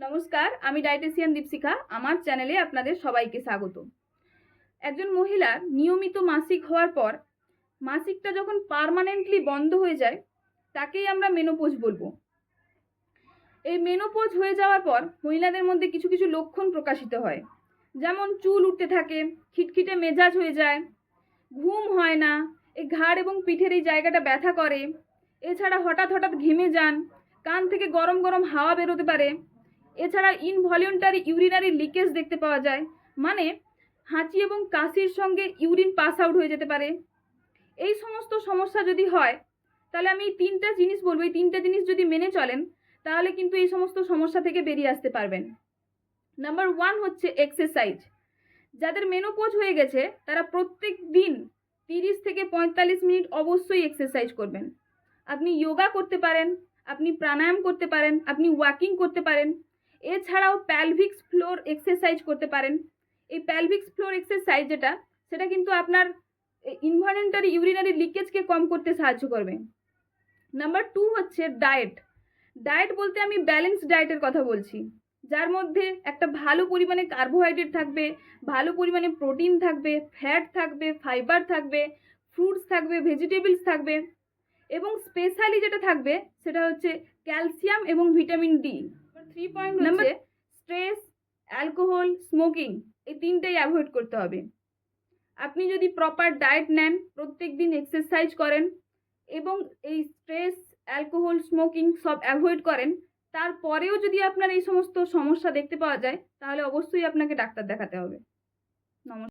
নমস্কার, আমি ডায়েটিশিয়ান দীপশিখা। আমার চ্যানেলে আপনাদের সবাইকে স্বাগত। একজন মহিলার নিয়মিত মাসিক হওয়ার পর মাসিকটা যখন পার্মানেন্টলি বন্ধ হয়ে যায়, তাকেই আমরা মেনোপোজ বলব। এই মেনোপোজ হয়ে যাওয়ার পর মহিলাদের মধ্যে কিছু কিছু লক্ষণ প্রকাশিত হয়। যেমন চুল উঠতে থাকে, খিটখিটে মেজাজ হয়ে যায়, ঘুম হয় না এই ঘাড় এবং পিঠের এই জায়গাটা ব্যথা করে। এছাড়া হঠাৎ হঠাৎ ঘেমে যান, কান থেকে গরম গরম হাওয়া বেরোতে পারে। এছাড়া ইনভলিউন্টারি ইউরিনারি লিকেজ দেখতে পাওয়া যায়। মানে হাঁচি এবং কাশির সঙ্গে ইউরিন পাস আউট হয়ে যেতে পারে। এই সমস্ত সমস্যা যদি হয়, তাহলে আমি তিনটা জিনিস বলব। এই তিনটা জিনিস যদি মেনে চলেন, তাহলে কিন্তু এই সমস্ত সমস্যা থেকে বেরিয়ে আসতে পারবেন। নাম্বার ওয়ান হচ্ছে এক্সারসাইজ যাদের মেনোপোজ হয়ে গেছে, তারা প্রত্যেক দিন তিরিশ থেকে পঁয়তাল্লিশ মিনিট অবশ্যই এক্সারসাইজ করবেন। আপনি যোগা করতে পারেন, আপনি প্রাণায়াম করতে পারেন, আপনি ওয়াকিং করতে পারেন। এছাড়াও প্যালভিক্স ফ্লোর এক্সারসাইজ করতে পারেন। এই প্যালভিক্স ফ্লোর এক্সারসাইজ যেটা, সেটা কিন্তু আপনার ইনভলেন্টারি ইউরিনারি লিকেজকে কম করতে সাহায্য করবে। নাম্বার টু হচ্ছে ডায়েট ডায়েট বলতে আমি ব্যালেন্স ডায়েটের কথা বলছি। যার মধ্যে একটা ভালো পরিমাণে কার্বোহাইড্রেট থাকবে, ভালো পরিমাণে প্রোটিন থাকবে ফ্যাট থাকবে ফাইবার থাকবে ফ্রুটস থাকবে ভেজিটেবলস থাকবে। এবং স্পেশালি যেটা থাকবে, সেটা হচ্ছে ক্যালসিয়াম এবং vitamin D three point number stress alcohol smoking এই তিনটেই অ্যাভয়েড করতে হবে। আপনি যদি প্রপার ডায়েট নেন প্রত্যেক দিন এক্সারসাইজ করেন এবং এই স্ট্রেস অ্যালকোহল স্মোকিং সব অ্যাভয়েড করেন তারপরেও যদি আপনার এই সমস্ত সমস্যা দেখতে পাওয়া যায় তাহলে অবশ্যই আপনাকে ডাক্তার দেখাতে হবে। নমস্কার।